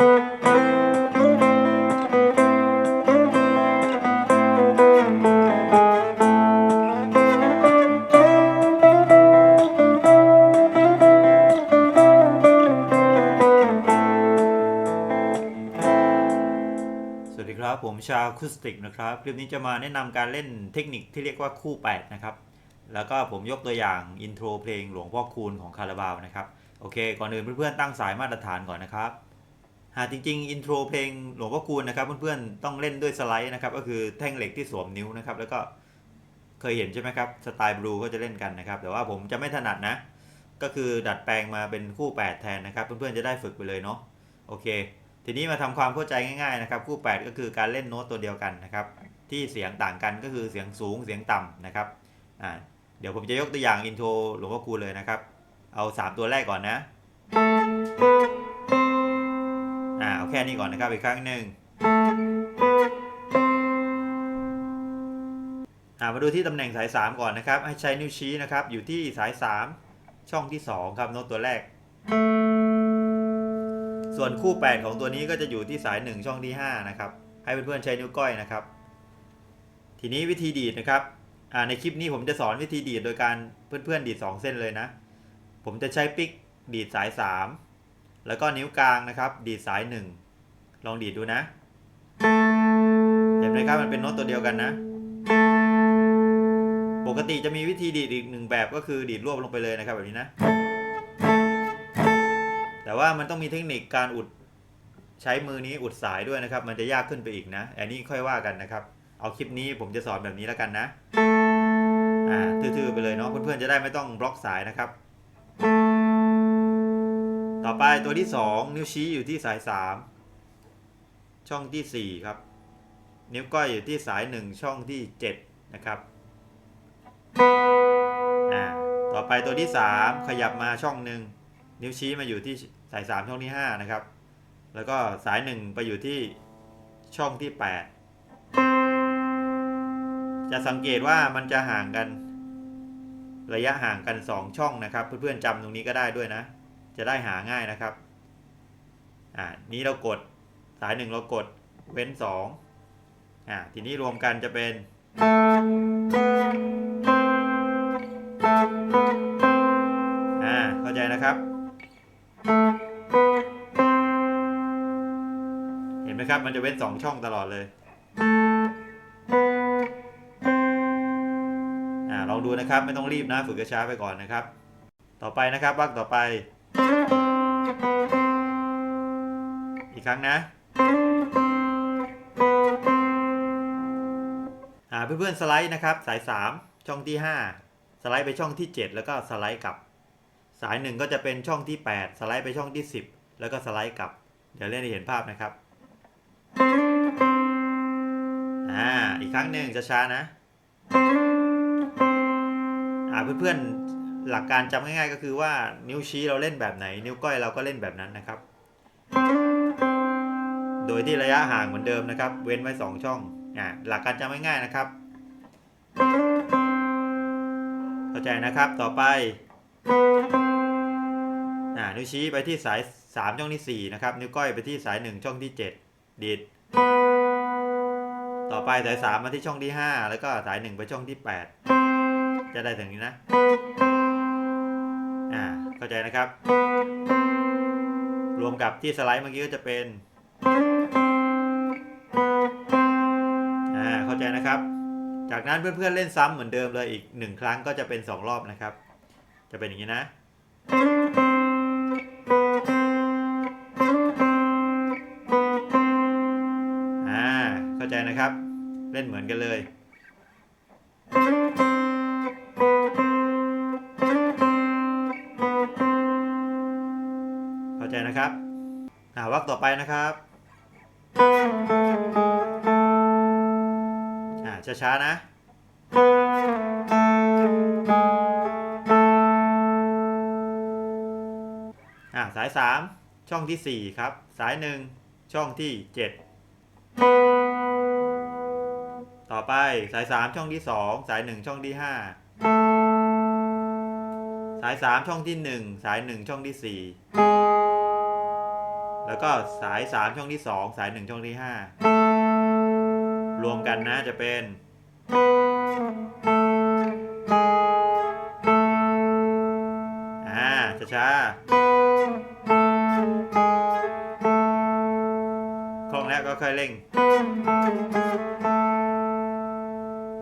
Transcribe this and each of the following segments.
สวัสดีครับผมชาวคูสติกนะครับคลิปนี้จะมาแนะนำการเล่นเทคนิคที่เรียกว่าคู่ 8 นะครับ แล้วก็ผมยกตัวอย่างอินโทรเพลงหลวงพ่อคูณของคาราบาวนะครับ โอเค ก่อนอื่นเพื่อนๆตั้งสายมาตรฐานก่อนนะครับ หากจริงๆอินโทรเพลงหลวงพ่อคูณนะครับเพื่อนๆต้องเล่นด้วยสไลด์นะครับก็คือแท่งเหล็กที่สวมนิ้วนะครับแล้วก็เคยเห็นใช่ไหมครับสไตล์บลูก็จะเล่นกันนะครับแต่ว่าผมจะไม่ถนัดนะ ก็คือดัดแปลงมาเป็นคู่ 8 แทนนะครับ เพื่อนๆจะได้ฝึกไปเลยเนาะโอเค ทีนี้มาทำความเข้าใจง่ายๆนะครับคู่ 8 ก็คือการเล่นโน้ตตัวเดียวกันนะครับที่เสียงต่างกันก็คือเสียงสูงเสียงต่ำนะครับอ่าเดี๋ยวผมจะยกตัวอย่างอินโทรหลวงพ่อคูณเลยนะครับเอา 3 ตัวแรกก่อนนะ แค่นี้ก่อนนะครับอีกครั้งหนึ่งมาดูที่ตำแหน่งสาย 3 ก่อนนะครับ ให้ใช้นิ้วชี้นะครับ อยู่ที่สาย 3 ช่องที่ 2 ครับโน้ตตัวแรก ส่วนคู่ 8 ของตัวนี้ก็จะอยู่ที่สาย 1 ช่องที่ 5 นะครับ ให้เพื่อนๆใช้นิ้วก้อยนะครับ ทีนี้วิธีดีดนะครับในคลิปนี้ผมจะสอนวิธีดีดโดยการเพื่อนๆดีด 2 เส้นเลยนะ ผมจะใช้ปิกดีดสาย 3 แล้วก็นิ้วกลางนะครับ ดีดสาย 1 ลองดีดดูนะ เห็นไหมครับมันเป็นโน้ตตัวเดียวกันนะ ปกติจะมีวิธีดีดอีกหนึ่งแบบก็คือดีดรวบลงไปเลยนะครับแบบนี้นะ แต่ว่ามันต้องมีเทคนิคการอุดใช้มือนี้อุดสายด้วยนะครับ มันจะยากขึ้นไปอีกนะ อันนี้ค่อยว่ากันนะครับ เอาคลิปนี้ผมจะสอนแบบนี้แล้วกันนะ อ่า ทื่อๆไปเลยเนาะเพื่อนๆจะได้ไม่ต้องบล็อกสายนะครับ ต่อไปตัวที่ 2 นิ้วชี้อยู่ที่สาย 3 ช่องที่ 4 ครับ นิ้วก้อยอยู่ที่สาย 1 ช่องที่ 7 นะครับอ่าต่อไปตัวที่ 3 ขยับมาช่องหนึ่งนิ้วชี้มาอยู่ที่สาย 3 ช่องที่ 5 นะครับ แล้วก็สาย 1 ไปอยู่ที่ช่องที่ 8 จะสังเกตว่ามันจะห่างกัน ระยะห่างกัน 2 ช่องนะครับ เพื่อนๆจำตรงนี้ก็ได้ด้วยนะ จะได้หาง่ายนะครับ อ่า นี้เรากดสาย1เรากดเว้น2อ่า ทีนี้รวมกันจะเป็น อ่า เข้าใจนะครับ เห็นไหมครับ มันจะเว้นสองช่องตลอดเลย อ่า ลองดูนะครับ ไม่ต้องรีบนะ ฝึกช้าไปก่อนนะครับ ต่อไปนะครับวักต่อไป อีกครั้งนะอ่าเพื่อนๆสไลด์นะครับ สาย 3 ช่องที่ 5 สไลด์ไปช่องที่ 7 แล้วก็สไลด์กลับ สายหนึ่งก็จะเป็นช่องที่ 8 สไลด์ไปช่องที่ 10 แล้วก็สไลด์กลับ เดี๋ยวเล่นให้เห็นภาพนะครับอ่าอีกครั้งหนึ่งช้าๆนะอ่าเพื่อนๆ หลักการจำง่ายๆก็คือว่านิ้วชี้เราเล่นแบบไหน นิ้วก้อยเราก็เล่นแบบนั้นนะครับ โดยที่ระยะห่างเหมือนเดิมนะครับ เว้นไว้ 2 ช่องอ่าหลักการจำง่ายๆนะครับ เข้าใจนะครับต่อไปอ่านิ้วชี้ไปที่สาย 3 ช่องที่ 4 นะครับ นิ้วก้อยไปที่สาย 1 ช่องที่ 7 ดีดต่อไปสาย 3 มาที่ช่องที่ 5 แล้วก็สาย 1 ไปช่องที่ 8 จะได้ถึงนี้นะ อ่าเข้าใจนะครับ รวมกับที่สไลด์เมื่อกี้ก็จะเป็นอ่าเข้าใจนะครับ จากนั้นเพื่อนๆเล่นซ้ำเหมือนเดิมเลยอีก1ครั้งก็จะเป็น2รอบนะครับ จะเป็นอย่างนี้นะอ่าเข้าใจนะครับ เล่นเหมือนกันเลย นะครับอ่าวักต่อไปนะครับอ่าช้าๆนะอ่าสาย 3 ช่องที่ 4 ครับ สาย 1 ช่องที่ 7 ต่อไปสาย 3 ช่องที่ 2 สาย 1 ช่องที่ 5 สาย 3 ช่องที่ 1 สาย 1 ช่องที่ 4 แล้วก็สาย 3 ช่องที่ 2 สาย 1 ช่องที่ 5 รวมกันนะจะเป็น อ่าช้าๆคล่องแล้วก็ค่อยเร่ง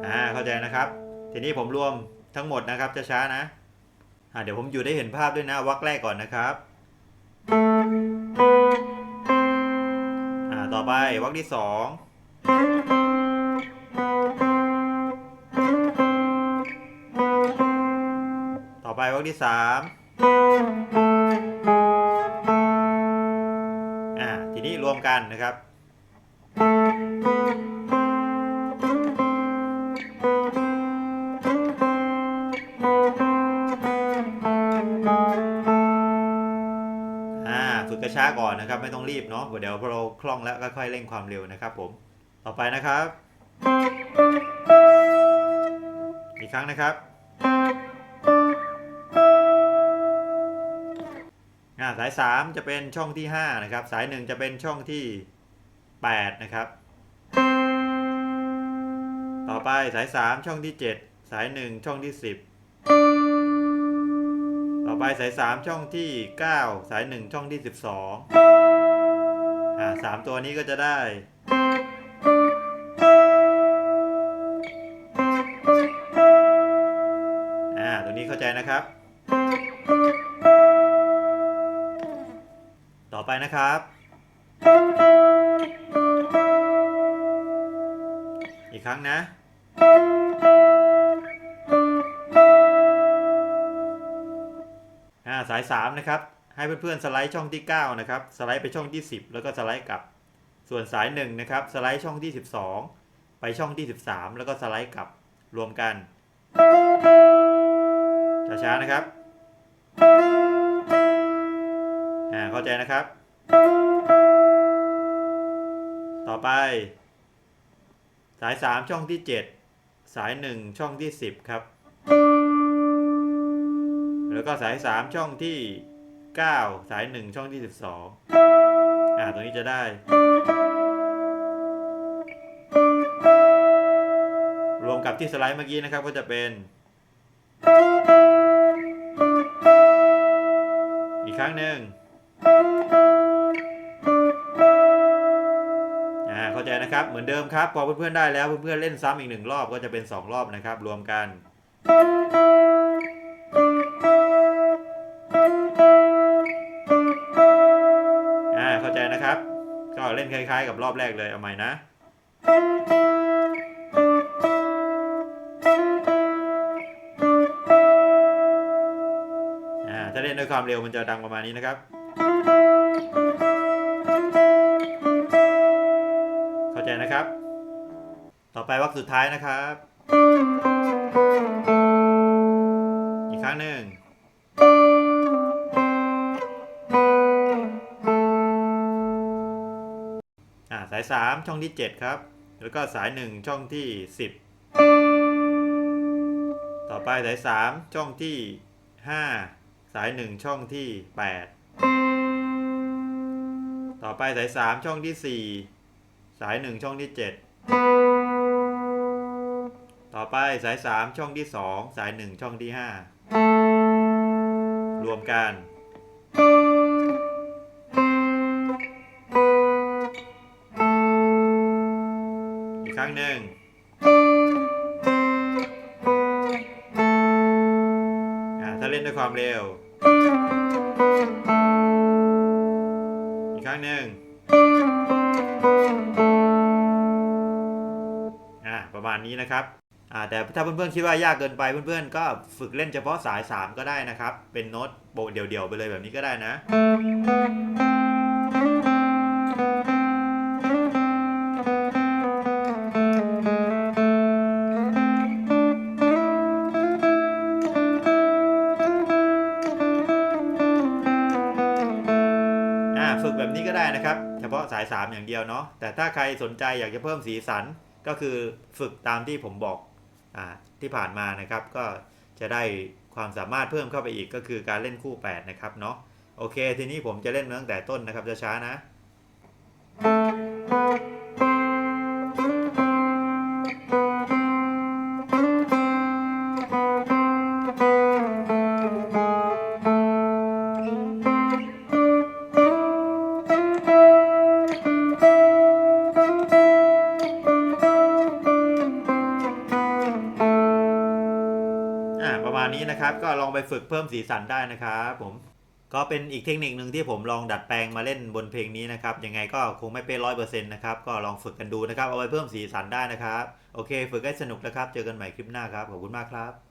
อ่า เข้าใจนะครับ ทีนี้ผมรวมทั้งหมดนะครับช้าๆนะอ่าเดี๋ยวผมอยู่ได้เห็นภาพด้วยนะวักแรกก่อนนะครับ ต่อไปวักที่สองต่อไปวักที่สามอ่าทีนี้รวมกันนะครับ ช้าก่อนนะครับ ไม่ต้องรีบเนาะเดี๋ยวพอเราคล่องแล้วก็ค่อยเร่งความเร็วนะครับ ผม ต่อไปนะครับ อีกครั้งนะครับาสาย 3 จะเป็นช่องที่ 5 นะครับ สาย 1 จะเป็นช่องที่ 8 นะครับ ต่อไปสาย 3 ช่องที่ 7 สาย 1 ช่องที่ 10 ไปสาย3ช่องที่9สาย1ช่องที่12อ่าสามตัวนี้ก็จะได้ อ่าตัวนี้เข้าใจนะครับ ต่อไปนะครับ อีกครั้งนะ สาย3นะครับให้เพื่อนๆสไลด์ช่องที่9นะครับสไลด์ไปช่องที่ 10 แล้วก็สไลด์กลับ ส่วนสาย1นะครับสไลด์ช่องที่ 12 ไปช่องที่ 13 แล้วก็สไลด์กลับรวมกันช้าๆนะครับอ่าเข้าใจนะครับ ต่อไป สาย 3 ช่องที่ 7 สาย 1 ช่องที่ 10 ครับ แล้วก็สาย 3 ช่องที่ 9 สาย 1 ช่องที่ 12อ่าตัวนี้จะได้ รวมกับที่สไลด์เมื่อกี้นะครับก็จะเป็นอีกครั้งหนึ่งอ่าเข้าใจนะครับ เหมือนเดิมครับ พอเพื่อนๆได้แล้วเพื่อนๆเล่นซ้ำอีกหนึ่งรอบก็จะเป็น 2 รอบนะครับ รวมกัน ใจนะครับ ก็เล่นคล้าย ๆ กับรอบแรกเลยเอาใหม่นะอ่าถ้าเล่นด้วยความเร็วมันจะดังประมาณนี้นะครับ เข้าใจนะครับ ต่อไปวักสุดท้ายนะครับ อีกครั้งหนึ่งาสาย 3 ช่องที่ 7 ครับ แล้วก็สาย 1 ช่องที่ 10 ต่อไปสาย 3 ช่องที่ 5 สาย 1 ช่องที่ 8 ต่อไปสาย 3 ช่องที่ 4 สาย 1 ช่องที่ 7 ต่อไปสาย 3 ช่องที่ 2 สาย 1 ช่องที่ 5 รวมกัน งหนึ่งอ่าถ้าเล่นด้วยความเร็ว อีกครั้งหนึ่งอ่าประมาณนี้นะครับอ่าแต่ถ้าเพื่อนๆคิดว่ายากเกินไปเพื่อนๆ ก็ฝึกเล่นเฉพาะสาย 3 ก็ได้นะครับ เป็นโน้ตโบเดี่ยวๆไปเลยแบบนี้ก็ได้นะ ก็ได้นะครับ เฉพาะสาย 3 อย่างเดียวเนาะแต่ถ้าใครสนใจอยากจะเพิ่มสีสันก็คือฝึกตามที่ผมบอกอที่ผ่านมานะครับ ก็จะได้ความสามารถเพิ่มเข้าไปอีกก็คือการเล่นคู่ 8 นะครับเนาะโอเค ทีนี้ผมจะเล่นตั้งแต่ต้นนะครับช้าๆนะ ณนี้นะครับ ก็ลองไปฝึกเพิ่มสีสันได้นะครับผมก็เป็นอีกเทคนิคหนึ่งที่ผมลองดัดแปลงมาเล่นบนเพลงนี้นะครับ ยังไงก็คงไม่เป็นร้อยเปอร์เซ็นต์นะครับ ก็ลองฝึกกันดูนะครับ เอาไว้เพิ่มสีสันได้นะครับ โอเค ฝึกให้สนุกนะครับ เจอกันใหม่คลิปหน้าครับ ขอบคุณมากครับ